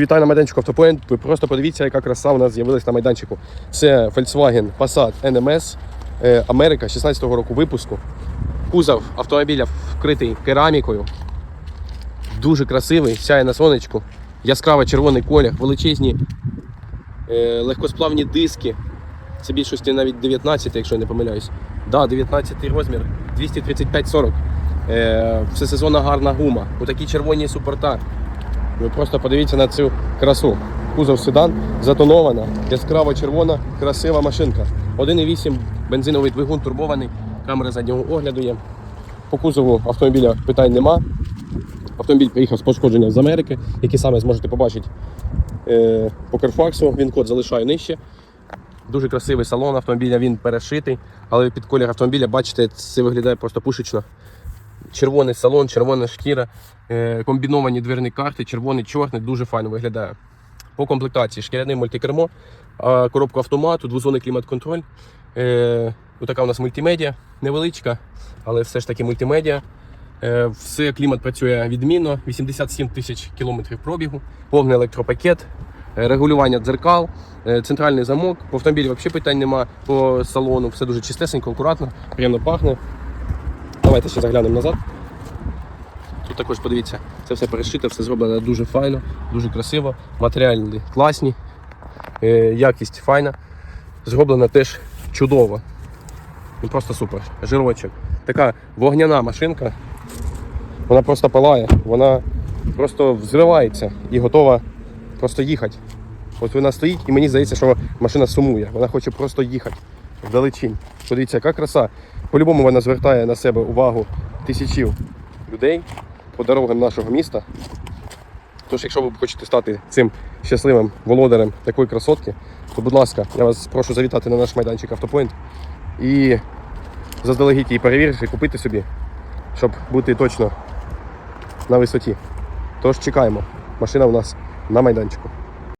Вітаю на майданчику Автопоінт. Ви просто подивіться, яка краса у нас з'явилась на майданчику. Це Volkswagen Passat NMS е, Америка 16-го року випуску. Кузов автомобіля вкритий керамікою. Дуже красивий, сяє на сонечку. Яскраво червоний колір, величезні е, легкосплавні диски. Це більшості навіть 19, якщо я не помиляюсь. Да, 19 розмір, 235-40. Е, всесезонна гарна гума. Отакі червоні супорта. Ви просто подивіться на цю красу. Кузов седан, затонована, яскраво червона, красива машинка. 1,8 бензиновий двигун турбований, камера заднього огляду є. По кузову автомобіля питань нема. Автомобіль приїхав з пошкодження з Америки, які саме зможете побачити е, по Carfax. Він код залишаю нижче. Дуже красивий салон автомобіля, він перешитий, але під колір автомобіля, бачите, це виглядає просто пушечно червоний салон, червона шкіра, е, комбіновані дверні карти, червоний, чорний, дуже файно виглядає. По комплектації шкіряне мультикермо, коробка автомату, двозонний клімат-контроль. Е, така у нас мультимедіа, невеличка, але все ж таки мультимедіа. Е, все клімат працює відмінно, 87 тисяч кілометрів пробігу, повний електропакет, регулювання дзеркал, центральний замок. По автомобілі взагалі питань нема по салону, все дуже чистесенько, акуратно, приємно пахне. Давайте ще заглянемо назад. Тут також подивіться, це все перешите, все зроблено дуже файно, дуже красиво, матеріали класні, е, якість файна. Зроблено теж чудово. Ну, Просто супер. Жирочок. Така вогняна машинка. Вона просто палає, вона просто взривається і готова просто їхати. От вона стоїть і мені здається, що машина сумує. Вона хоче просто їхати вдалечінь. Подивіться, яка краса. По-любому вона звертає на себе увагу тисячів людей по дорогам нашого міста. Тож, якщо ви хочете стати цим щасливим володарем такої красотки, то, будь ласка, я вас прошу завітати на наш майданчик Автопоінт і заздалегідь її перевірити, купити собі, щоб бути точно на висоті. Тож чекаємо. Машина у нас на майданчику.